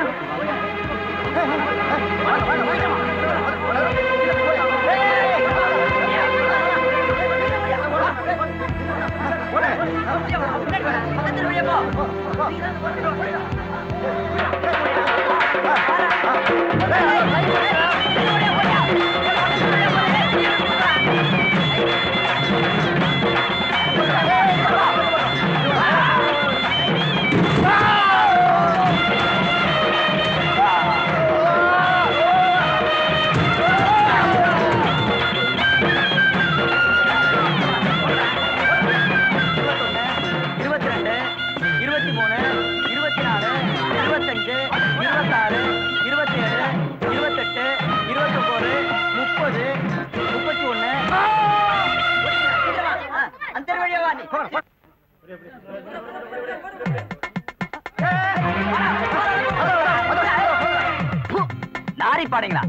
Hey, hey, hey, hey. மாட்டீங்களா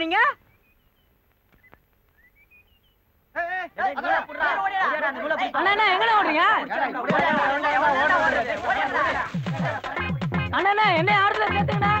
போனீங்க அண்ணா எங்க ஓடுறீங்க? அண்ணா என்ன யாரத்துல சேர்த்துக்கண்ணா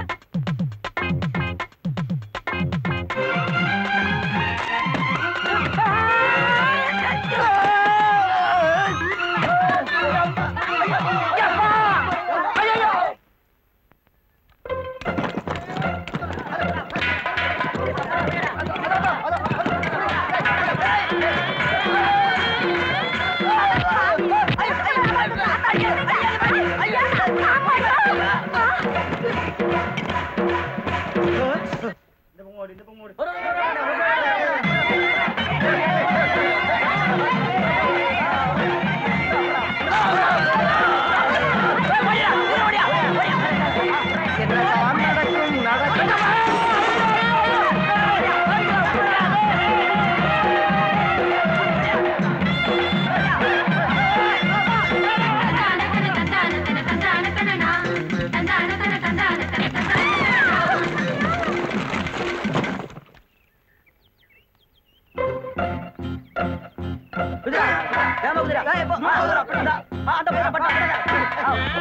ahorita pongo ஏமா குதிரா ஏ போ. குதிரா அந்த பக்கம் பட்டா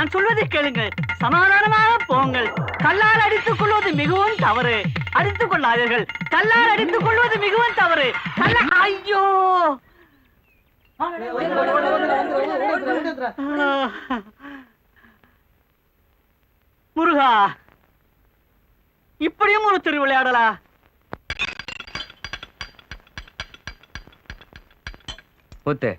நான் சொல்வதை கேளுங்கள். சமாதானமாக போங்கள். கல்லால் அடித்துக் கொள்வது மிகவும் தவறு. அடித்துக் கொள்ளாதீர்கள். கல்லால் அடித்துக் கொள்வது மிகவும் தவறு. ஐயோ! முருகா இப்படியும் ஒரு திருவிளையாடலா புத்து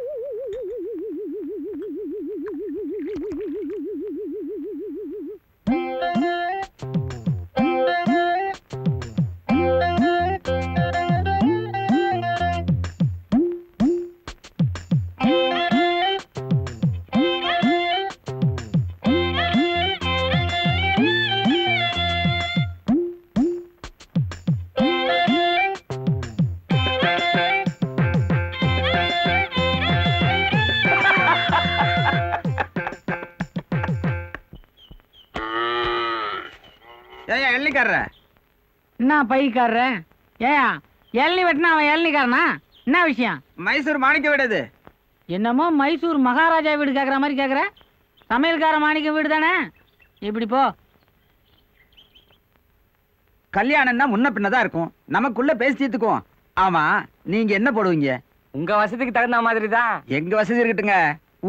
எள்ளிக்காரர என்ன பைக்காரர்? ஏன் இளநி வெட்டினா அவன் இளநிக்காரனா என்ன விஷயம்? மைசூர் மாணிக்க விடுது என்னமோ மைசூர் மகாராஜா வீடு கேட்குற மாதிரி கேட்குற சமையல்கார மாணிக்க வீடு தானே? இப்படி போ. கல்யாணம்னா முன்ன பின்னதான் இருக்கும். நமக்குள்ள பேசி தீர்த்துக்குவோம். ஆமா நீங்க என்ன போடுவீங்க? உங்க வசதிக்கு தகுந்த மாதிரி தான் எங்க வசதி இருக்கட்டுங்க.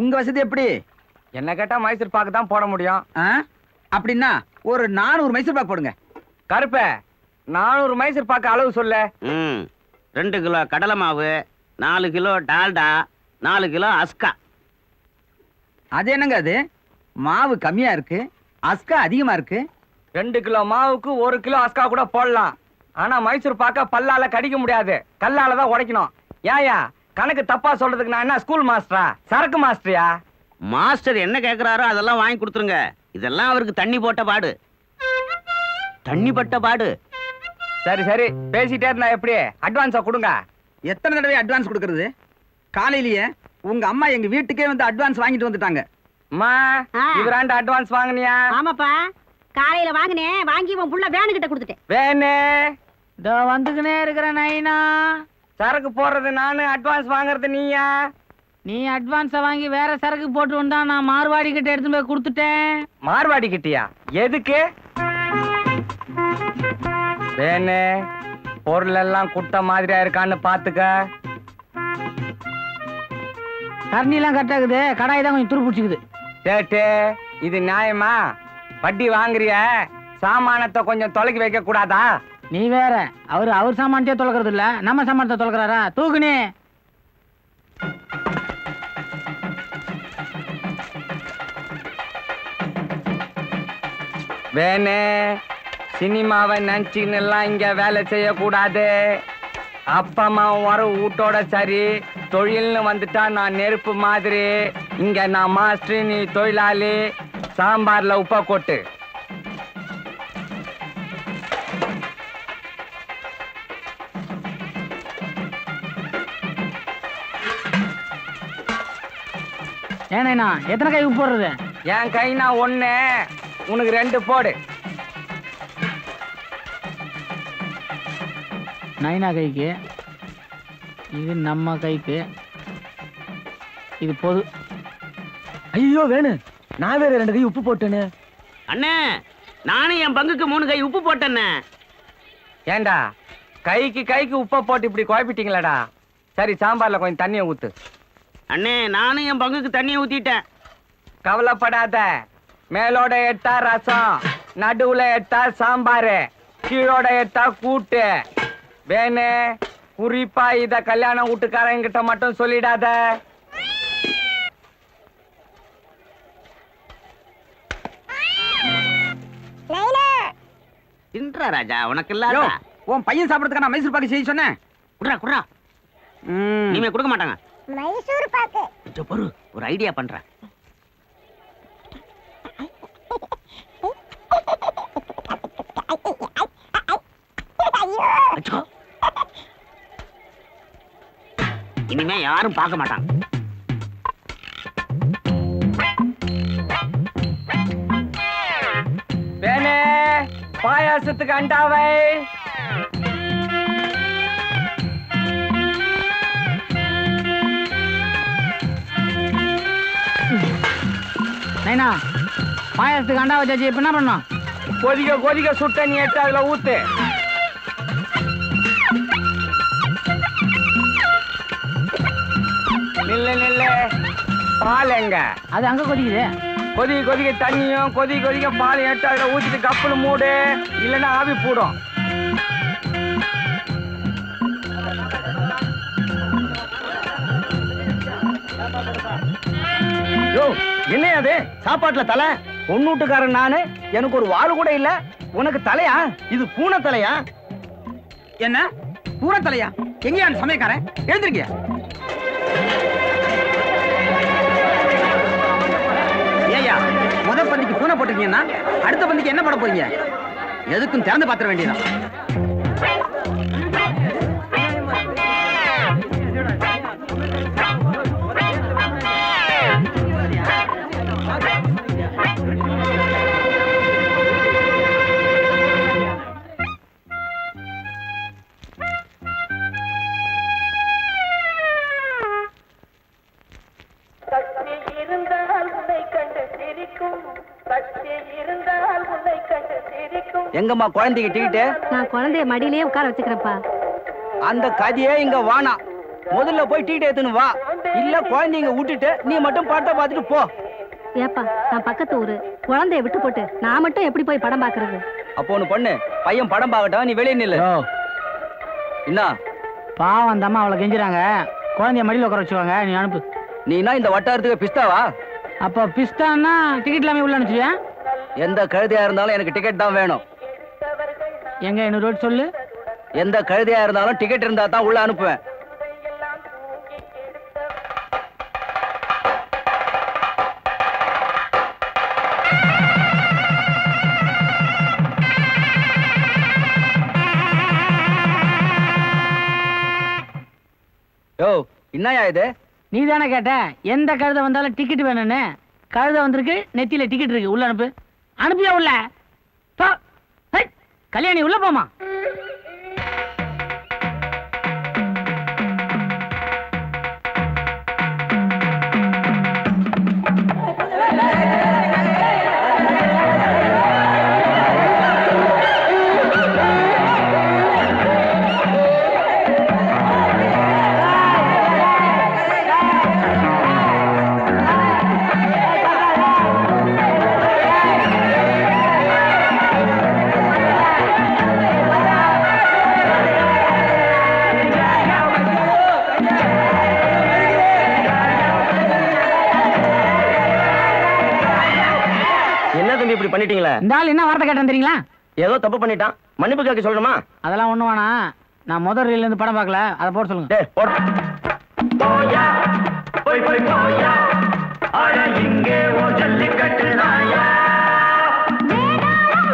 உங்க வசதி எப்படி? என்ன கேட்டா மைசூர் பாக்கு தான் போட முடியும்? அப்படின்னா ஒரு நானூறு மைசூர் பாக் போடுங்க. கருப்பே நானூறு மைசூர் பாக்கு அளவு சொல்ல. ம். ரெண்டு கிலோ கடலை மாவு நாலு கிலோ டால்டா நாலு கிலோ அஸ்கா. அது என்னங்க அது? மாவு கம்மியா இருக்கு அஸ்கா அதிகமா இருக்கு. ரெண்டு கிலோ மாவுக்கு ஒரு கிலோ அஸ்கா கூட போடலாம். ஆனா மைசூர் பாக்க பல்லால கடிக்க முடியாது. கல்லால தான் உடைக்கணும். ஏயா கணக்கு தப்பா சொல்றதுக்கு நான் என்ன ஸ்கூல் மாஸ்டரா சரக்கு மாஸ்டரியா மாஸ்டர் என்ன கேக்குறாரோ அதெல்லாம் வாங்கி கொடுத்துருங்க. இதெல்லாம் அவருக்கு தண்ணி போட்ட பாடு. தண்ணி பட்ட பாடு. சரி சரி. பேசிட்டே இருந்தா எப்படி அட்வான்ஸா கொடுங்க. எத்தனை தடவை அட்வான்ஸ் கொடுக்கறது? காலையிலேயே உங்க அம்மா எங்க வீட்டுக்கே வந்து அட்வான்ஸ் வாங்கிட்டு வந்துட்டாங்க. அம்மா ஆ. இவராண்ட அட்வான்ஸ் வாங்குனியா? ஆமாப்பா. காலையில வாங்கினேன் வாங்கி உன் புள்ள வேனு கிட்ட கொடுத்துட்டேன். வேணே. இதோ வந்துக்கினே இருக்கிற நைனா. சரக்கு போடுறது நானு அட்வான்ஸ் வாங்குறது நீயா? நீ அட்வான்ஸை வாங்கி வேற சரக்கு போட்டு வந்தா நான் மார்வாடி கிட்ட எடுத்துன்னு போய் கொடுத்துட்டேன். மார்வாடி கிட்டியா? எதுக்கு? வேணு பொருள் எல்லாம் குட்ட மாதிரியா இருக்கான்னு பாத்துக்க. கரண்டிலாம் கரெக்டாகுது கடாய் தான் கொஞ்சம் துரு பிடிச்சிக்குது. சேட்டு இது நியாயமா? வட்டி வாங்குறிய சாமானத்தை கொஞ்சம் தொலைக்கி வைக்க கூடாதா? நீ வேற அவர் அவர் சாமானத்தையே தொலைக்கிறது இல்ல நம்ம சாமானத்தை தொலைக்கிறாரா? தூக்குனே! வேணு சினிமாவை நினைச்சுன்னு எல்லாம் இங்க வேலை செய்யக்கூடாது. அப்பா அம்மா வர வீட்டோட சரி. தொழில்னு வந்துட்டா நான் நெருப்பு மாதிரி. இங்க நான் மாஸ்டர் நீ தொழிலாளி. சாம்பார்ல உப்பை கொட்டு. ஏனேண்ணா எத்தனை கை உப்பு போடுறது? என் கைனா ஒண்ணு. உனக்கு ரெண்டு போடு. நைனா கைக்கு இது நம்ம கைக்கு இது பொது. ஐயோ வேணு. நான் வேற ரெண்டு கை உப்பு போட்டேன்னு அண்ணே நானும் என் பங்குக்கு மூணு கை உப்பு போட்டேன்னே ஏண்டா? கைக்கு கைக்கு உப்பை போட்டு இப்படி குழப்பிட்டீங்களாடா. சரி சாம்பார்ல கொஞ்சம் தண்ணியை ஊத்து. அண்ணே நானும் என் பங்குக்கு தண்ணியை ஊத்திட்டேன். கவலைப்படாத. மேலோட எட்டா ரசம் நடுவுல எட்டா சாம்பாரு கீழோட எட்டா கூட்டு. வேணு குறிப்பா இத கல்யாண வீட்டுக்காரங்க கிட்ட மட்டும் சொல்லிடாத தின்றா ராஜா உனக்கு இல்லாத உன் பையன் சாப்பிடறதுக்கு நான் மைசூர் பாக்கு செய்ய சொன்னேன் குடுறா குடுறா ம். இனிமே கொடுக்க மாட்டாங்க மைசூர் பாக்கு கொஞ்சம் பொறு ஒரு ஐடியா பண்றேன் வச்சுக்கோ. இனிமே யாரும் பார்க்க மாட்டாங்க பேனே பாயாசத்துக்கு அண்டாவை. நைனா பாயாசத்துக்கு அண்டா வச்சாச்சு இப்ப என்ன பண்ணோம்? கொதிக்க கொதிக்க சுட்ட நீ எடுத்து அதுல ஊத்து. நில்லு நில்லு. பால் எங்க? அது அங்க கொதிக்குது. கொதி கொதிக்க தண்ணியும் கொதி கொதிக்க பால் எடுத்து அதுல ஊத்திட்டு கப்புல மூடு. இல்லைன்னா ஆவி போடும். யோ என்ன அது? சாப்பாட்டுல தலை? பொண்ணூட்டுக்காரன் நானு? எனக்கு ஒரு வாள் கூட இல்ல. உனக்கு தலையா? இது பூனை தலையா? என்ன? பூரா தலையா? எங்கேயா சமயக்காரன்? எழுந்திருக்கியா? முத பந்திக்கு பூனை போட்டிருக்கீங்கன்னா அடுத்த பந்திக்கு என்ன பண்ண போறீங்க? எதுக்கும் திறந்து பாத்திர வேண்டியதான் எங்கம்மா குழந்தைக்கு டிக்கெட்டு நான் குழந்தைய மடியிலேயே உட்கார வச்சுக்கிறேன்ப்பா. அந்த கதையே இங்க வானா. முதல்ல போய் டிக்கெட் எடுத்துன்னு வா. இல்ல குழந்தைங்க விட்டுட்டு நீ மட்டும் படத்தை பார்த்துட்டு போ. ஏப்பா நான் பக்கத்து ஊரு. குழந்தைய விட்டு போட்டு நான் மட்டும் எப்படி போய் படம் பாக்குறது அப்போ ஒண்ணு பண்ணு பையன் படம் பார்க்கட்டும் நீ வெளியே நில்லு. என்ன பாவம் அந்த அம்மா அவளை கெஞ்சுறாங்க. குழந்தைய மடியில் உட்கார வச்சுவாங்க நீ அனுப்பு. நீனா இந்த வட்டாரத்துக்கு பிஸ்தாவா? அப்போ பிஸ்தான்னா டிக்கெட் இல்லாமல் உள்ள அனுப்பிச்சியா எந்த கழுதையா இருந்தாலும் எனக்கு டிக்கெட் தான் வேணும். எங்க இன்னொரு ரோட் சொல்லு? எந்த கழுதையா இருந்தாலும் டிக்கெட் இருந்தா தான் உள்ள அனுப்புவேன். யோ என்னயா இது? நீ தானே கேட்ட? எந்த கழுதை வந்தாலும் டிக்கெட் வேணும்னு? கழுதை வந்திருக்கு நெத்தியில டிக்கெட் இருக்கு உள்ள அனுப்பு. அனுப்பியா உள்ள? கல்யாணி உள்ள போமா பண்ணிட்டீங்களே? இந்த ஆள் என்ன வார்த்தை கேட்டேன் தெரியுங்களா? ஏதோ தப்பு பண்ணிட்டான். மன்னிப்பு கேட்க சொல்லணுமா? அதெல்லாம் ஒண்ணு வேணாம். நான் முதல் ரீல்ல இருந்து படம் பார்க்கல. அதை போட சொல்லுங்க. டேய் போட.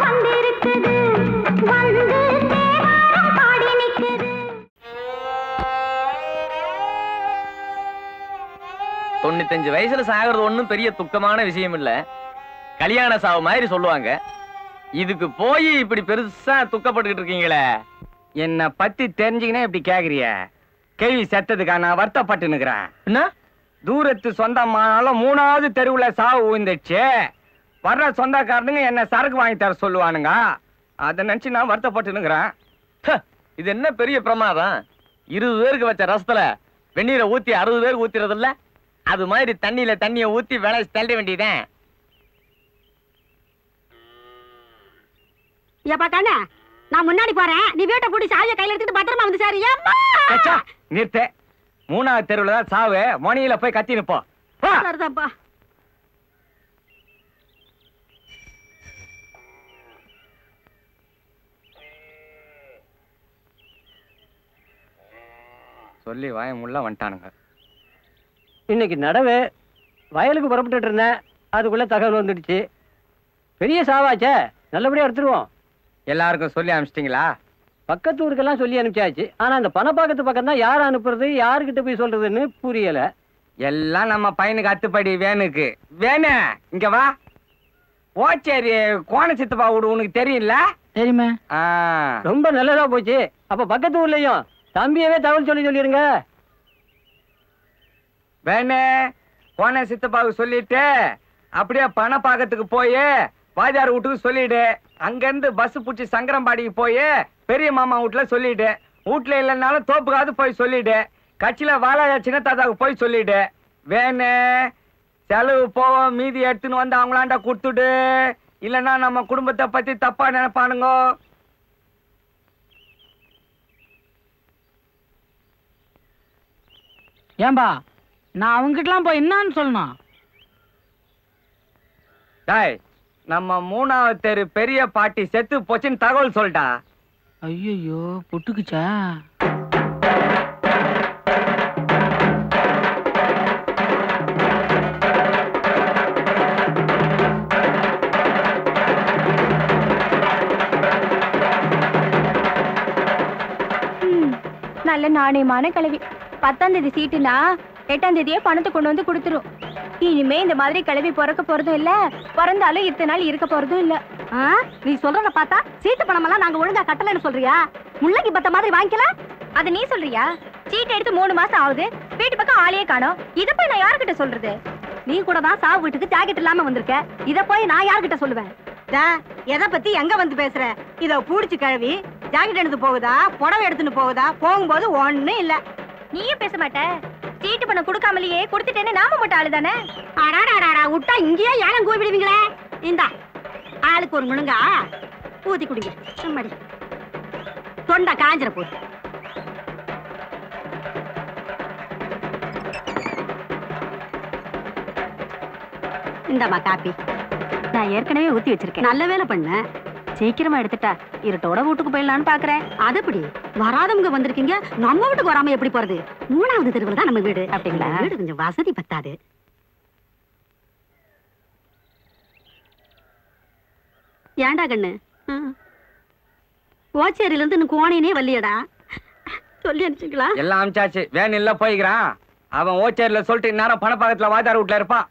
வந்திருக்குது. வந்து தேவாரம் பாடி நிக்குது. தொண்ணூத்தஞ்சு வயசுல சாகிறது ஒண்ணும் பெரிய துக்கமான விஷயம் இல்ல கல்யாண சாவு மாதிரி சொல்லுவாங்க. இதுக்கு போய் இப்படி பெருசா துக்கப்பட்டுக்கிட்டு இருக்கீங்களே. என்ன பத்தி தெரிஞ்சுக்கினே இப்படி கேக்குறிய. கேள்வி செத்ததுக்கா நான் வருத்தப்பட்டு நிக்கிறேன் என்ன? தூரத்து சொந்தமானாலும் மூணாவது தெருவுல சாவு விழுந்துச்சு வர்ற சொந்தக்காரனுங்க என்ன சரக்கு வாங்கி தர சொல்லுவானுங்க. அதை நினைச்சு நான் வருத்தப்பட்டு நிக்கிறேன் இது என்ன பெரிய பிரமாதம்? இருபது பேருக்கு வச்ச ரசத்துல வெந்நீரை ஊத்தி அறுபது பேருக்கு ஊத்துறது இல்ல அது மாதிரி தண்ணியில தண்ணிய ஊத்தி விளை தள்ள வேண்டியதேன் ஏப்பா கண்ணா நான் முன்னாடி போறேன். நீ வீட்டை பூட்டி சாவியை கையில எடுத்துட்டு பத்திரமா வந்து சார். அச்சா, நிறுத்து. மூணாவது தெருவுல தான் சாவு. மணியில போய் கத்தி நிப்போம் வா. சரிதான்ப்பா. சொல்லி வாய முள்ள வந்துட்டானுங்க. இன்னைக்கு நடவு. வயலுக்கு புறப்பட்டுட்டு இருந்தேன். அதுக்குள்ள தகவல் வந்துடுச்சு. பெரிய சாவாச்சே. நல்லபடியா எடுத்துருவோம். எல்லாருக்கும் சொல்லி அனுப்பிச்சிட்டீங்களா? பக்கத்து ஊருக்கெல்லாம் சொல்லி அனுப்பிச்சாச்சு. ஆனா அந்த பணப்பாக்கத்து பக்கம் தான் யார் அனுப்புறது யாருக்கிட்ட போய் சொல்றதுன்னு புரியல. எல்லாம் நம்ம பையனுக்கு அத்துப்படி வேணுக்கு. வேணு இங்க வா. ஓச்சேரி கோண சித்தப்பா வீடு உனக்கு தெரியல தெரியுமே. ஆ, ரொம்ப நல்லதா போச்சு. அப்ப பக்கத்து ஊர்லயும் தம்பியவே தகவல் சொல்லி சொல்லிருங்க. வேணு கோண சித்தப்பாவுக்கு சொல்லிட்டு அப்படியே பணப்பாக்கத்துக்கு போய் வாஜார் வீட்டுக்கு சொல்லிடு. அங்கிருந்து பஸ் பிடிச்சி சங்கரம்பாடிக்கு போய் பெரிய மாமா வீட்டுல சொல்லிடு. வீட்டுல இல்லைன்னாலும் தோப்புக்காவது போய் சொல்லிடு. கட்சியில சின்ன தாத்தாவுக்கு போய் சொல்லிடு. வேணு. செலவு போவோம் மீதி எடுத்துன்னு வந்து அவங்களாண்ட கொடுத்துடு. இல்லைன்னா நம்ம குடும்பத்தை பத்தி தப்பா நினைப்பானுங்க. ஏன்பா நான் அவங்ககிட்டலாம் போய் என்னன்னு சொல்லணும்? டேய் நம்ம மூணாவது தெரு பெரிய பாட்டி செத்து போச்சுன்னு தகவல் சொல்லிட்டா. ஐயோ புட்டுக்குச்சா? நல்ல நாணயமான கிளவி பத்தாம் தேதி சீட்டுனா எட்டாம் தேதியே பணத்தை கொண்டு வந்து கொடுத்துரும். இனிமே இந்த மாதிரி கிளவி பிறக்க போறதும் இல்ல. பிறந்தாலும் இத்தனை நாள் இருக்க போறதும் இல்ல. நீ சொல்றத பார்த்தா சீட்டு பணமெல்லாம் நாங்க ஒழுங்கா கட்டலன்னு சொல்றியா? முள்ளங்கி பத்த மாதிரி வாங்கிக்கல அத நீ சொல்றியா? சீட்டு எடுத்து மூணு மாசம் ஆகுது. வீட்டு பக்கம் ஆளையே காணோம். இத போய் நான் யார்கிட்ட சொல்றது? நீ கூட தான் சாவு வீட்டுக்கு ஜாக்கெட் இல்லாம வந்திருக்க. இத போய் நான் யார்கிட்ட சொல்லுவேன்? எதை பத்தி எங்க வந்து பேசுற? இத பூடிச்சு கழுவி ஜாக்கெட் எடுத்து போகுதா? புடவை எடுத்துட்டு போகுதா? போகும்போது ஒண்ணும் இல்ல. நீயும் பேச மாட்ட. சீட்டு பணம் கொடுக்காமலேயே கொடுத்துட்டேன்னு நாம மட்டும் ஆளு தானே? அடாடாடா விட்டா இங்கேயே ஏலம் கூப்பிடுவீங்களே இந்தா ஆளுக்கு ஒரு முழுங்கா ஊதி குடிங்க சும்மாடி தொண்டை காஞ்சிர போகுது இந்தாம்மா காப்பி. நான் ஏற்கனவே ஊத்தி வச்சிருக்கேன். நல்ல வேலை பண்ணேன் சீக்கிரமா எடுத்துட்டா. இருட்டோட வீட்டுக்கு போயிடலான்னு பாக்குறேன். அதுபடி வராதவங்க வந்திருக்கீங்க. நம்ம வீட்டுக்கு வராம எப்படி போறது? மூணாவது தெருவில் தான் நம்ம வீடு. அப்படிங்களா? வீடு கொஞ்சம் வசதி பத்தாது. ஏன்டா கண்ணு? ஓச்சேரியில இருந்து கோணையனே வரலையடா. சொல்லி அனுப்பிச்சிங்களா? எல்லாம் அமிச்சாச்சு வேன் இல்ல போய்க்கிறான். அவன் ஓச்சேரியில சொல்லிட்டு இந்நேரம் பணப்பாக்கத்துல வாஜார் வீட்டுல இருப்பான்.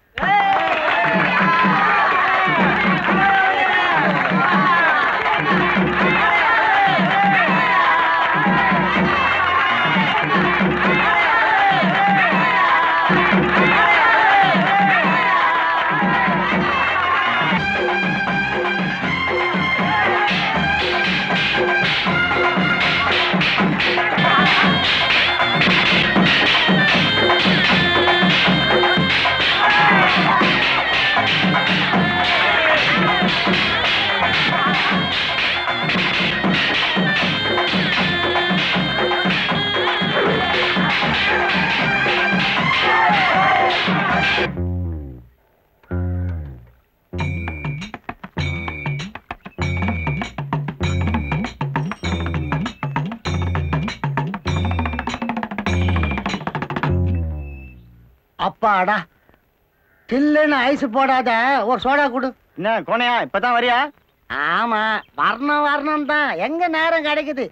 அப்பாடா. சில்லுன்னு ஐஸ் போடாத ஒரு சோடா கொடு. என்ன கோணையா இப்பதான் வரியா? ஆமா வரணும் வரணும் தான். எங்க நேரம் கிடைக்குது?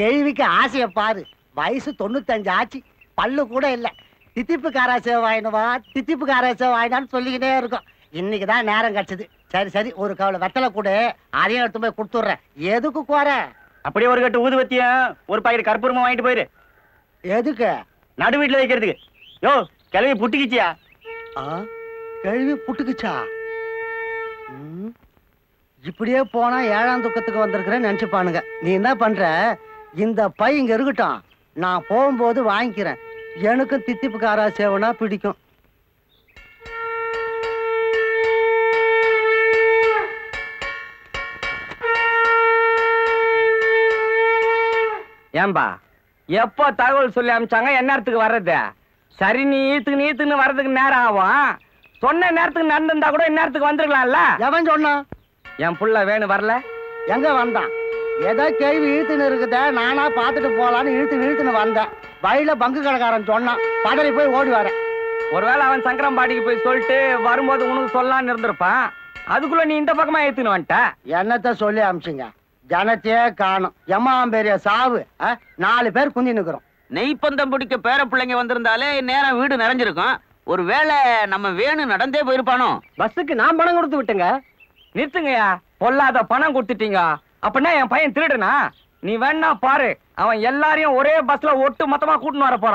கேள்விக்கு ஆசைய பாரு. வயசு தொண்ணூத்தஞ்சு ஆச்சு. பல்லு கூட இல்ல. தித்திப்பு காராசேவை வாங்கினவா தித்திப்பு காராசேவை வாங்கினான்னு சொல்லிக்கிட்டே இருக்கும். இன்னைக்கு தான் நேரம் கிடைச்சது. சரி சரி ஒரு கவலை வெத்தலை கொடு. அதையும் எடுத்து போய் கொடுத்துட்றேன். எதுக்கு குறை? அப்படியே ஒரு கட்டு ஊதுவத்தியும் ஒரு பாக்கெட் கற்பூரமா வாங்கிட்டு போயிரு. எதுக்கு? நடு வீட்டுல வைக்கிறதுக்கு. யோ கிளவி புட்டிக்கிச்சியா? ஆ கேள்வி புட்டுக்குச்சா? இப்படியே போனா ஏழாம் துக்கத்துக்கு வந்திருக்கிறேன்னு நினைச்சுப்பானுங்க. நீ என்ன பண்ற? இந்த பை இங்க இருக்கட்டும். நான் போகும்போது வாங்கிக்கிறேன். எனக்கும் தித்திப்பு காரா சேவனா பிடிக்கும். ஏன்பா எப்போ தகவல் சொல்லி அமிச்சாங்க என்ன நேரத்துக்கு வர்றது? சரி நீ ஈத்துக்கு நீத்துன்னு வர்றதுக்கு நேரம் ஆகும். சொன்ன நேரத்துக்கு நடந்திருந்தா கூட இந்நேரத்துக்கு வந்திருக்கலாம்ல? எவன் சொன்னான் என் புள்ள வேணும் வரல. எங்க வந்தான்? ஏதோ கேள்வி இழுத்துன்னு இருக்குதே நானா பார்த்துட்டு போலான்னு இழுத்து இழுத்துன்னு வந்தேன். வழியில பங்கு கடைக்காரன் சொன்னான் பதறி போய் ஓடி வரேன் ஒருவேளை அவன் சங்கரம்பாடிக்கு போய் சொல்லிட்டு வரும்போது உனக்கு சொல்லலாம்னு இருந்திருப்பான். அதுக்குள்ள நீ இந்த பக்கமா ஏத்துன்னு வந்துட்ட? என்னத்த சொல்லி அமிச்சுங்க? ஜனத்தையே காணும். எம்மா பெரிய சாவு? நாலு பேர் குந்தி நிக்கிறோம் நெய்ப்பந்தம் பிடிக்க பேர பிள்ளைங்க வந்திருந்தாலே நேரம் வீடு நிறைஞ்சிருக்கும். ஒருவேளை நம்ம வேணு நடந்தே போயிருப்பானோ? பஸ்ஸுக்கு நான் பணம் கொடுத்து விட்டுங்க. நிறுத்துங்கய்யா. பொல்லாத பணம் கொடுத்துட்டீங்க. அப்படின்னா என் பையன் திருடுனா? நீ வேணா பாரு. அவன் எல்லாரையும் ஒரே பஸ்ல ஒட்டு மொத்தமா கூட்டின்னு வர போறான்.